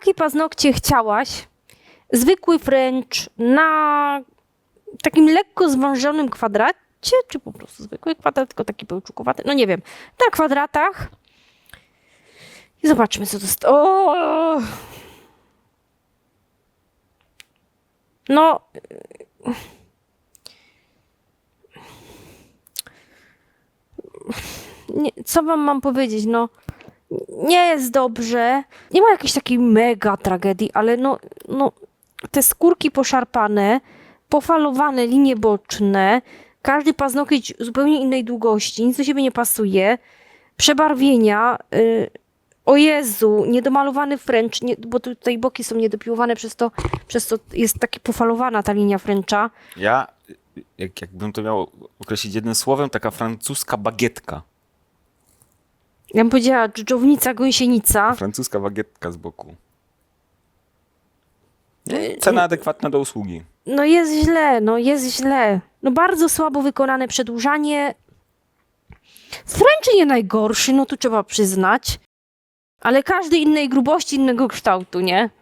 takie paznokcie chciałaś, zwykły French na takim lekko zwężonym kwadracie, czy po prostu zwykły kwadrat, tylko taki pełczukowaty, no nie wiem, na kwadratach. I zobaczmy, co to jest. O! No. Nie, co wam mam powiedzieć? No, nie jest dobrze. Nie ma jakiejś takiej mega tragedii, ale no, no te skórki poszarpane, pofalowane linie boczne, każdy paznokieć zupełnie innej długości, nic do siebie nie pasuje, przebarwienia, y, o Jezu, niedomalowany French, nie, bo tutaj boki są niedopiłowane, przez to, przez to jest taka pofalowana ta linia Frencha. Ja, jak, jakbym to miał określić jednym słowem, taka francuska bagietka. Ja bym powiedziała dżdżownica, gąsienica. Francuska bagietka z boku. Cena adekwatna do usługi. No jest źle, no jest źle. No bardzo słabo wykonane przedłużanie. French nie najgorszy, no tu trzeba przyznać. Ale każdy innej grubości, innego kształtu, nie?